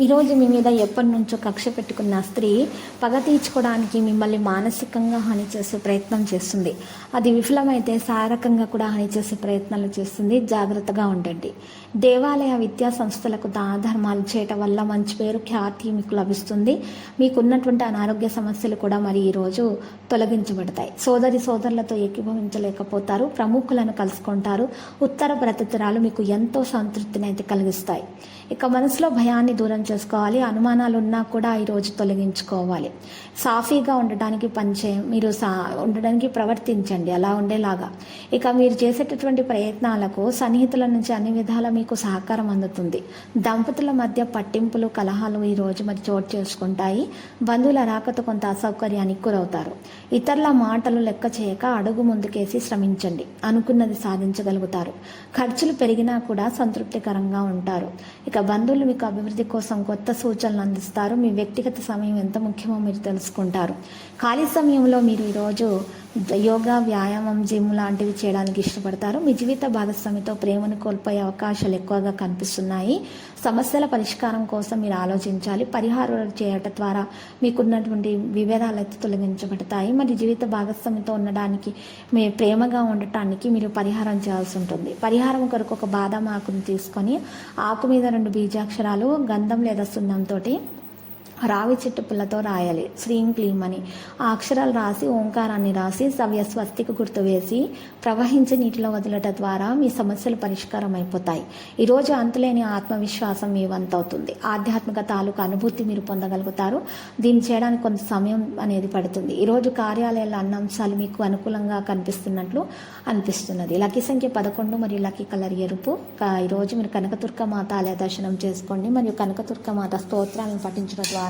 ఈరోజు మీ మీద ఎప్పటి నుంచో కక్ష పెట్టుకున్న స్త్రీ పగ తీర్చుకోవడానికి మిమ్మల్ని మానసికంగా హాని చేసే ప్రయత్నం చేస్తుంది. అది విఫలమైతే శారకంగా కూడా హాని చేసే ప్రయత్నాలు చేస్తుంది. జాగ్రత్తగా ఉండండి. దేవాలయ విద్యా సంస్థలకు దాన ధర్మాలు చేయటం వల్ల మంచి పేరు ఖ్యాతి మీకు లభిస్తుంది. మీకున్నటువంటి అనారోగ్య సమస్యలు కూడా మరి ఈరోజు తొలగించబడతాయి. సోదరి సోదరులతో ఏకీభవించలేకపోతారు. ప్రముఖులను కలుసుకుంటారు. ఉత్తర ప్రతిత్తరాలు మీకు ఎంతో సంతృప్తిని అయితే కలిగిస్తాయి. ఇక మనసులో భయాన్ని దూరం చేసుకోవాలి. అనుమానాలు ఉన్నా కూడా ఈరోజు తొలగించుకోవాలి. సాఫీగా ఉండడానికి పనిచే మీరు సా ఉండడానికి ప్రవర్తించండి. అలా ఉండేలాగా. ఇక మీరు చేసేటటువంటి ప్రయత్నాలకు సన్నిహితుల నుంచి అన్ని విధాల మీకు సహకారం అందుతుంది. దంపతుల మధ్య పట్టింపులు కలహాలు ఈరోజు మరి చోటు చేసుకుంటాయి. బంధువుల రాకతో కొంత అసౌకర్యానికి గురవుతారు. ఇతరుల మాటలు లెక్క చేయక అడుగు ముందుకేసి శ్రమించండి. అనుకున్నది సాధించగలుగుతారు. ఖర్చులు పెరిగినా కూడా సంతృప్తికరంగా ఉంటారు. ఇక బంధువులు మీకు అభివృద్ధి కోసం కొత్త సూచనలు అందిస్తారు. మీ వ్యక్తిగత సమయం ఎంత ముఖ్యమో మీరు తెలుసుకుంటారు. ఖాళీ సమయంలో మీరు ఈరోజు యోగా వ్యాయామం జిమ్ లాంటివి చేయడానికి ఇష్టపడతారు. మీ జీవిత భాగస్వామితో ప్రేమను కోల్పోయే అవకాశాలు ఎక్కువగా కనిపిస్తున్నాయి. సమస్యల పరిష్కారం కోసం మీరు ఆలోచించాలి. పరిహారాలు చేయటం ద్వారా మీకున్నటువంటి విభేదాలు అయితే తొలగించబడతాయి. మరి జీవిత భాగస్వామితో ఉండడానికి మీ ప్రేమగా ఉండటానికి మీరు పరిహారం చేయాల్సి ఉంటుంది. పరిహారం కొరకు ఒక బాదం ఆకును తీసుకొని ఆకు మీద రెండు బీజాక్షరాలు గంధం లేదా సున్నంతో రావి చెట్టు పుల్లతో రాయాలి. శ్రీం క్లీం అని. ఆ అక్షరాలు రాసి ఓంకారాన్ని రాసి సవ్య స్వస్తికి గుర్తు వేసి ప్రవహించి నీటిలో వదలట ద్వారా మీ సమస్యలు పరిష్కారం అయిపోతాయి ఈరోజు అంతులేని ఆత్మవిశ్వాసం మీ వంతవుతుంది. ఆధ్యాత్మిక తాలూకు అనుభూతి మీరు పొందగలుగుతారు. దీన్ని చేయడానికి కొంత సమయం అనేది పడుతుంది. ఈరోజు కార్యాలయాల అన్న అంశాలు మీకు అనుకూలంగా కనిపిస్తున్నట్లు అనిపిస్తున్నది. లక్కీ సంఖ్య పదకొండు మరియు లక్కీ కలర్ ఎరుపు. ఈరోజు మీరు కనకదుర్గ మాత ఆలయ దర్శనం చేసుకోండి. మరియు కనకదుర్గ మాత స్తోత్రాలను పఠించడం ద్వారా